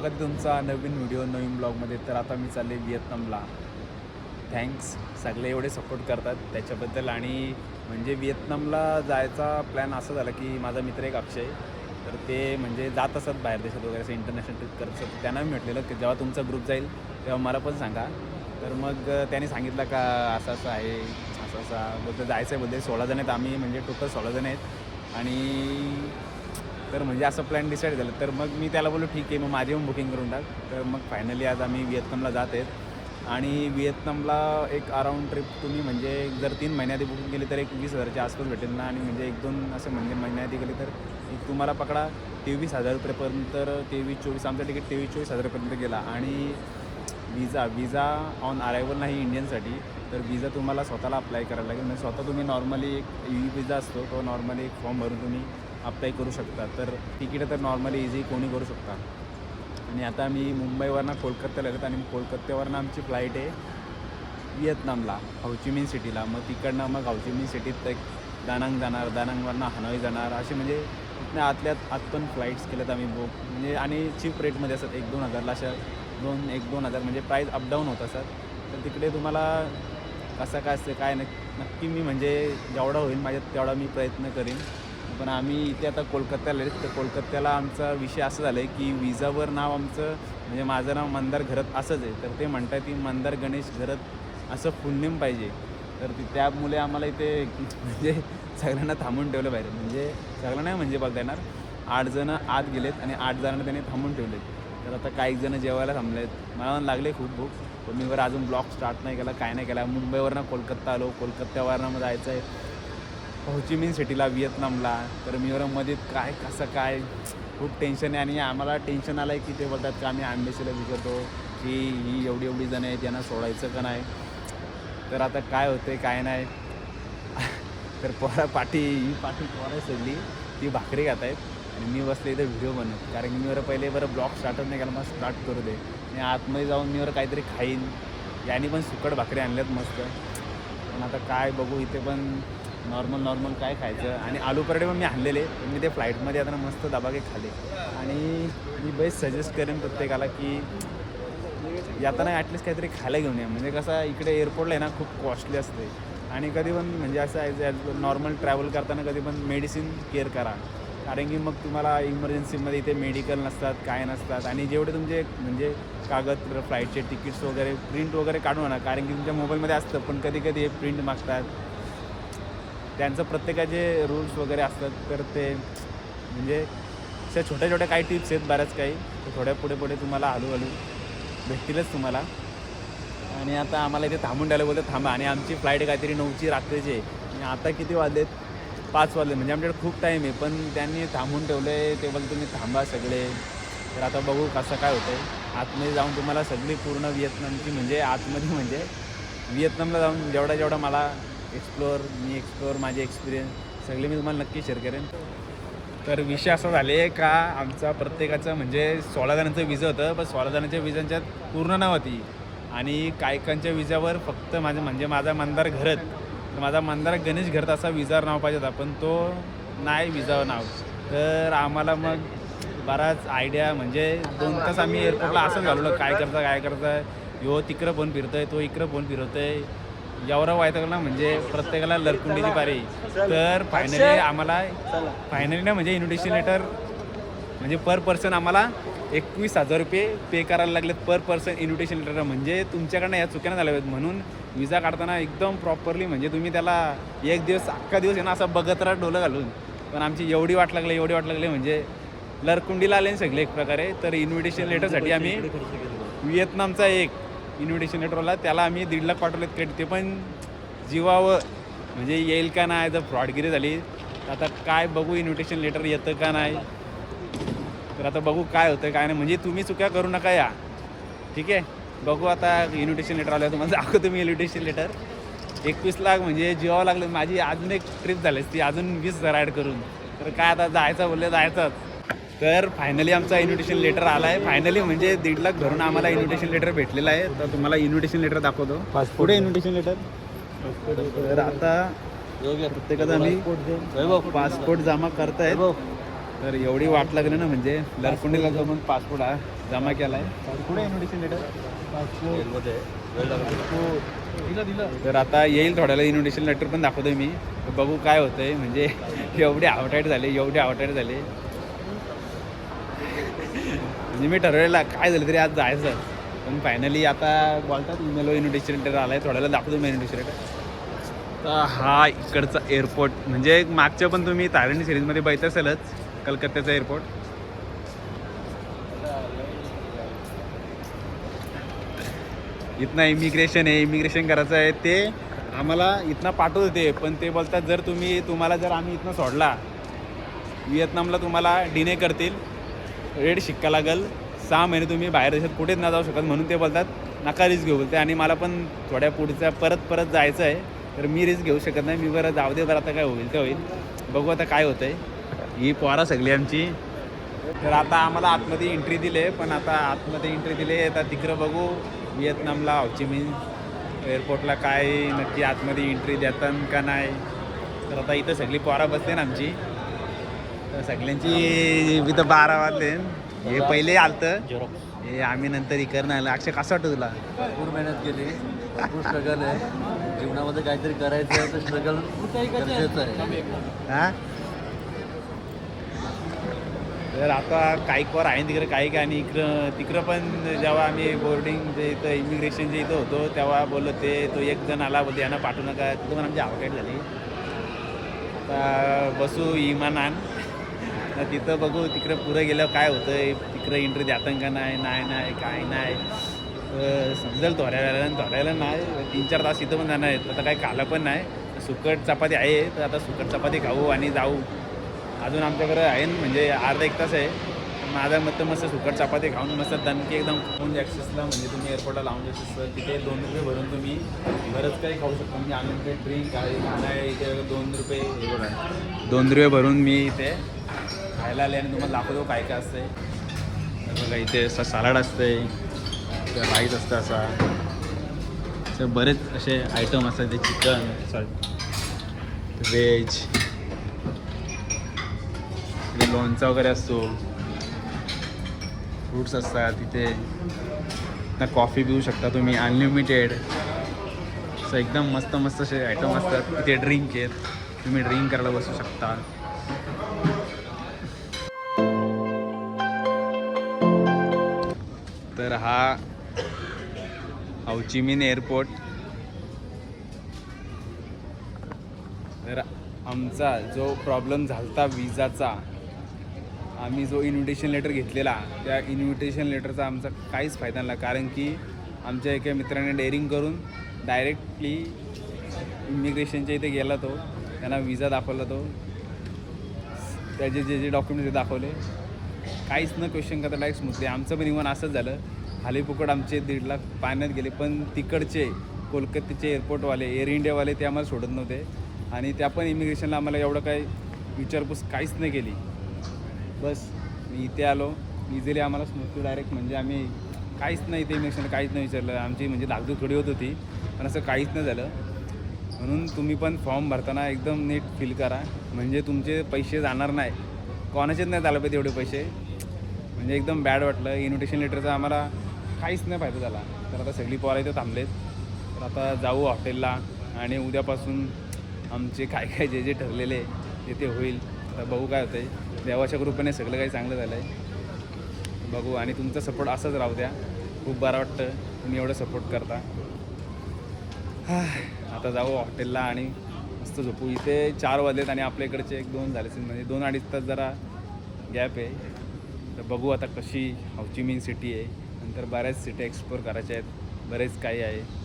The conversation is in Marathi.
स्वागत आहे तुमचा नवीन व्हिडिओ नवीन ब्लॉगमध्ये तर आता मी चालले व्हिएतनामला. थँक्स सगळे एवढे सपोर्ट करतात त्याच्याबद्दल. आणि म्हणजे व्हिएतनामला जायचा प्लॅन असा झाला की माझा मित्र एक अक्षय तर ते म्हणजे जात असतात बाहेर देशात वगैरे असं इंटरनॅशनल ट्रिप करत असतात त्यांना मी म्हटलेलं की जेव्हा तुमचा ग्रुप जाईल तेव्हा मला पण सांगा. तर मग त्याने सांगितलं का असं असं आहे असं असं बोलतं जायचं आहे बोलते सोळा जण आहेत आम्ही म्हणजे टोटल सोळा जण आहेत. आणि तर म्हणजे असं प्लॅन डिसाईड झालं. तर मग मी त्याला बोललो ठीक आहे मग माझी पण बुकिंग करून टाक. तर मग फायनली आज आम्ही व्हिएतनामला जात आहेत. आणि व्हिएतनामला एक अराऊंड ट्रिप तुम्ही म्हणजे जर तीन महिन्याआधी बुकिंग केली तर एक वीस हजारच्या आसपास भेटेल ना? आणि म्हणजे एक दोन असे म्हणजे महिन्याआधी गेले तर एक तुम्हाला पकडा तेवीस हजार रुपयेपर्यंत तर तेवीस चोवीस आमचं तिकीट तेवीस चोवीस हजारपर्यंत गेला. आणि विजा विजा ऑन अरायवल नाही इंडियनसाठी तर विजा तुम्हाला स्वतःला अप्लाय करायला लागेल. म्हणजे स्वतः तुम्ही नॉर्मली एक ई विजा असतो तो नॉर्मली एक फॉर्म भरून तुम्ही अप्लाय करू शकता. तर तिकीटं तर नॉर्मली इझी कोणी करू शकता. आणि आता मी मुंबईवरनं कोलकात्याला येतात आणि कोलकात्यावरनं आमची फ्लाईट आहे व्हिएतनामला हावचिमिन सिटीला. मग तिकडनं मग हावचिमिन सिटीत एक दानांग जाणार दानांगवरनं हनोई जाणार. असे म्हणजे आतल्यात आत पण फ्लाईट्स केल्यात आम्ही बुक म्हणजे आणि चीप रेटमध्ये असतात. एक दोन हजारला अशा दोन एक दोन हजार म्हणजे प्राईस अपडाऊन होत असतात. तर तिकडे तुम्हाला कसं काय असतं काय नक्की मी म्हणजे जेवढा होईल माझ्यात तेवढा मी प्रयत्न करीन. पण आम्ही इथे आता कोलकात्याला आहे तर कोलकात्याला आमचा विषय असं झाला आहे की विजावर नाव आमचं म्हणजे माझं नाव मंदार घरत असंच आहे. तर ते म्हणतात की मंदार गणेश घरत असं फुल नेम पाहिजे. तर ती त्यामुळे आम्हाला इथे म्हणजे सगळ्यांना थांबून ठेवलं पाहिजे म्हणजे सगळ्यांना नाही म्हणजे बघता येणार. आठ जणं आत गेलेत आणि आठ जणांना त्यांनी थांबून ठेवलेत. तर आता काही जण जेवायला थांबलेत. मला लागले खूप भूक. पण मी बरं अजून ब्लॉग स्टार्ट नाही केला काय नाही केला. मुंबईवरनं कोलकाता आलो. कोलकात्यावरनं मग जायचं आहे होचिमिन सिटीला व्हिएतनामला तर मिझोरममध्ये काय कसं काय खूप टेन्शन आहे. आणि आम्हाला टेन्शन आलं आहे की ते बोलतात का आम्ही आंबेसीला विचारतो की ही एवढी एवढी जण आहे त्यांना सोडायचं का नाही? तर आता काय होते काय नाही? तर पोरा पाठी ही पाठी पोरा सोडली ती भाकरी खात आहेत आणि मी बसले इथं व्हिडिओ बनवत. कारण की मी पहिले बरं ब्लॉग स्टार्टच नाही केला मग स्टार्ट करू दे. आणि आतमध्ये जाऊन मी काहीतरी खाईन. याने पण सुकट भाकरी आणल्यात मस्त. पण आता काय बघू इथे पण नॉर्मल नॉर्मल काय खायचं? आणि आलू पराठे पण मी आणलेले. मी ते फ्लाईटमध्ये आता मस्त दबाके खाले आणि मी बेस्ट सजेस्ट करेन प्रत्येकाला की येताना ॲटलिस्ट काहीतरी खायला घेऊन या. म्हणजे कसं इकडे एअरपोर्टला आहे ना खूप कॉस्टली असते. आणि कधी पण म्हणजे असं ॲज ॲज नॉर्मल ट्रॅव्हल करताना कधी पण मेडिसिन केअर करा. कारण की मग तुम्हाला इमर्जन्सीमध्ये इथे मेडिकल नसतात काय नसतात. आणि जेवढे तुमचे म्हणजे कागद फ्लाईटचे तिकीट्स वगैरे प्रिंट वगैरे काढून आणा कारण की तुमच्या मोबाईलमध्ये असतं पण कधी कधी हे प्रिंट मागतात. त्यांचं प्रत्येकाचे रूल्स वगैरे असतात तर ते म्हणजे अशा छोट्या छोट्या काही टिप्स आहेत बऱ्याच काही. तर थोड्या पुढे पुढे तुम्हाला हळूहळू भेटतीलच तुम्हाला. आणि आता आम्हाला इथे थांबून द्यायला बोलतो थांबा आणि आमची फ्लाईट काहीतरी नऊची रात्रीची आहे. आणि आता किती वाजलेत? पाच वाजले. म्हणजे आमच्याकडे खूप टाईम आहे पण त्यांनी थांबून ठेवलं आहे ते बोल तुम्ही थांबा सगळे. तर आता बघू कसं काय होतं आहे आतमध्ये जाऊन तुम्हाला सगळी पूर्ण व्हिएतनामची म्हणजे आतमध्ये म्हणजे व्हिएतनामला जाऊन जेवढा जेवढा मला एक्सप्लोअर मी एक्सप्लोअर माझे एक्सपिरियन्स सगळे मी तुम्हाला नक्की शेअर करेन. तर विषय असा झाले का आमचा प्रत्येकाचं म्हणजे सोळा जणांचं विजा होतं पण सोळा जणांच्या विजांच्यात पूर्ण नाव होती. आणि कायकांच्या विजावर फक्त माझं म्हणजे माझा मंदार घरत तर माझा मंदार गणेश घरत असा विजावर नाव पाहिजे होता पण तो नाही विजावर नाव. तर आम्हाला मग बराच आयडिया म्हणजे दोन तास आम्ही एअरपोर्टला असं घालवलं काय करता काय करता. यो तिकडं फोन फिरतोय तो इकडं फोन फिरवतोय एवढं व्हायचं ना म्हणजे प्रत्येकाला लरकुंडीची पारी तर फायनली आम्हाला फायनली ना म्हणजे इन्व्हिटेशन लेटर म्हणजे पर पर्सन आम्हाला एकवीस हजार रुपये पे करायला लागलेत पर पर्सन इन्व्हिटेशन लेटर म्हणजे तुमच्याकडनं या चुक्या झाल्या पाहिजेत म्हणून विजा काढताना एकदम प्रॉपरली म्हणजे तुम्ही त्याला एक दिवस अख्खा दिवस आहे ना असं बघत राहा डोलं घालून. पण आमची एवढी वाट लागली एवढी वाट लागली म्हणजे लरकुंडीला आले सगळे एक प्रकारे. तर इन्व्हिटेशन लेटरसाठी आम्ही व्हिएतनामचा एक इन्व्हिटेशन लेटरवाला त्याला आम्ही दीड लाख पाठवलेत क्रेडिट ते पण जीवावर म्हणजे येईल का नाही जर फ्रॉडगिरी झाली. तर आता काय बघू इन्व्हिटेशन लेटर येतं का नाही. तर आता बघू काय होतं काय नाही. म्हणजे तुम्ही चुक्या करू नका या. ठीक आहे? बघू आता इन्व्हिटेशन लेटर आलं तुम्हाला दाखव तुम्ही इन्व्हिटेशन लेटर एकवीस लाख म्हणजे जीवावं लागलं. माझी अजून एक ट्रिप झाली ती अजून वीस हजार ॲड करून. तर काय आता जायचं बोलले जायचंच. तर फायनली आमचा इन्व्हिटेशन लेटर आला आहे फायनली म्हणजे दीड लाख भरून आम्हाला इन्व्हिटेशन लेटर भेटलेलं आहे. तर तुम्हाला इन्व्हिटेशन लेटर दाखवतो. पुढे इन्व्हिटेशन लेटर तर आता प्रत्येकाचा आम्ही पासपोर्ट जमा करतायत. तर एवढी वाट लागली ना म्हणजे लरकुंडीला जाऊन पासपोर्ट हा जमा केला आहे. कुठे इन्व्हिटेशन लेटर तर आता येईल थोड्याला इन्व्हिटेशन लेटर पण दाखवतोय मी. बघू काय होतंय. म्हणजे एवढे आवटाईट झाले एवढे आवटाईट झाले. म्हणजे मी ठरवलेला काय झालं तरी आज जायचं. पण फायनली आता बोलतात मेलो इन्व्हिटेशन लेटर आलं आहे थोड्याला दाखवतो मी इन्व्हिटेशन लेटर तर हा इकडचा एअरपोर्ट म्हणजे मागच्या पण तुम्ही तारणी सिरीजमध्ये बैत असेलच कलकत्त्याचा एअरपोर्ट इथनं इमिग्रेशन आहे इमिग्रेशन करायचं आहे ते आम्हाला इथनं पाठवत होते पण ते बोलतात जर तुम्ही तुम्हाला जर आम्ही इथनं सोडला व्हिएतनामला तुम्हाला डिने करतील रेड शिक्का लागल. सहा महिने तुम्ही बाहेर देशात कुठेच ना जाऊ शकत म्हणून ते बोलतात नका रिस्क घेऊ बोलते. आणि मला पण थोड्या पुढच्या परत परत जायचं आहे तर मी रिस्क घेऊ शकत नाही. मी बरं जाऊ दे बरं आता काय होईल ते होईल. बघू आता काय होतं आहे ही पोरा सगळी आमची. तर आता आम्हाला आतमध्ये एंट्री दिले पण आता आतमध्ये एंट्री दिले आता तिकडं बघू. व्हिएतनामला हॉचिमिन एअरपोर्टला काय नक्की आतमध्ये एंट्री देतात का नाही. तर आता इथं सगळी पोरा बसते ना आमची. सगळ्यांची इथं बारा वाजले. हे पहिले आलतं. हे आम्ही नंतर इकडनं आलं. अक्षय कसं वाटतं तुला? भरपूर मेहनत केली. भरपूर स्ट्रगल आहे. जीवनामध्ये काहीतरी करायचं आहे तर स्ट्रगल गरजेचं आहे. हा? तर आता काही कोर आहे तिकडे काही काय आणि इकडं तिकडं पण जेव्हा आम्ही बोर्डिंग जे इथं इमिग्रेशन जे इथं होतो तेव्हा बोललो ते तो एक जण आला बोलते यांना पाठवू नका. तिथं पण आमची आवकाईट झाली आता बसू इमानान. तिथं बघू तिकडं पुढं गेल्यावर काय होतं तिकडं एंट्री द्यातं का नाही नाही नाही काय नाही. समजेल थोड्या वेळेला नाही. तीन चार तास इथं पण जाणार आहेत. आता काय खालं पण नाही. सुकट चपाती आहे तर आता सुकट चपाती खाऊ आणि जाऊ. अजून आमच्याकडे आहे म्हणजे अर्धा एक तास आहे. माझं मत मस्त सुकट चपाती खाऊन मस्त दणकी एकदम लाऊंज ॲक्सेसला म्हणजे तुम्ही एअरपोर्टला लाऊंज ॲक्सेस तिथे दोन रुपये भरून तुम्ही बरंच काही खाऊ शकता. म्हणजे आनंद ड्रिंक आहे खाणं आहे इथे दोन रुपये हे बघा. दोन रुपये भरून मी इथे खायला आले आणि तुम्हाला दाखवतो काय काय असते बघा इथे असं सलाड असते राईस असतं असा. असे बरेच असे आयटम असतात ते चिकन सॉरी व्हेज तिथे लोणचा वगैरे असतो. फ्रूट्स असतात तिथे ना कॉफी पिऊ शकता तुम्ही अनलिमिटेड असं एकदम मस्त मस्त असे आयटम असतात. तिथे ड्रिंक आहेत. तुम्ही ड्रिंक करायला बसू शकता. तर हा औचिमिन एअरपोर्ट. तर आमचा जो प्रॉब्लेम झालता विजाचा आम्ही जो इन्व्हिटेशन लेटर घेतलेला त्या इन्व्हिटेशन लेटरचा आमचा काहीच फायदा नाही कारण की आमच्या एका मित्राने डेअरिंग करून डायरेक्टली इमिग्रेशनच्या इथे गेला तो. त्यांना विजा दाखवला तो. त्याचे जे जे डॉक्युमेंट्स ते दाखवले. काहीच न क्वेश्चन करता डायरेक्ट स्मूथली आमचं पण इव्हन असंच झालं. हालीपुकड आमचे दीड लाख पाण्यात गेले पण तिकडचे कोलकात्याचे एअरपोर्टवाले एअर इंडियावाले ते आम्हाला सोडत नव्हते. आणि त्या पण इमिग्रेशनला आम्हाला एवढं काही विचारपूस काहीच नाही केली. बस मी इथे आलो. इझिली आम्हाला स्मूथली डायरेक्ट म्हणजे आम्ही काहीच नाही इथे इमिग्रेशनला काहीच नाही विचारलं. आमची म्हणजे धाकधूक थोडी होत होती पण असं काहीच नाही झालं. म्हणून तुम्ही पण फॉर्म भरताना एकदम नीट फिल करा. म्हणजे तुमचे पैसे जाणार नाही. कोणाचेच नाही झालं पाहिजे एवढे पैसे. म्हणजे एकदम बॅड वाटलं. इन्व्हिटेशन लेटरचा आम्हाला काहीच नाही फायदा झाला. तर आता सगळी पोरं इथं थांबलेत. तर आता जाऊ हॉटेलला आणि उद्यापासून आमचे काय काय जे जे ठरलेले ते ते होईल. तर बघू काय होतं आहे देवाच्या कृपेने सगळं काही चांगलं झालं आहे बघू आणि तुमचा सपोर्ट असाच राहू द्या. खूप बरं वाटतं. तुम्ही एवढं सपोर्ट करता. आता जाऊ हॉटेलला आणि मस्त झोपू. इथे चार वाजलेत आणि आपल्या इकडचे एक दोन झाले असेल म्हणजे दोन अडीच तास जरा गॅप आहे. तर बघू आता कशी हावचिमिन सिटी आहे. नंतर बऱ्याच सिटी एक्सप्लोर करायच्या आहेत. बरेच काही आहे.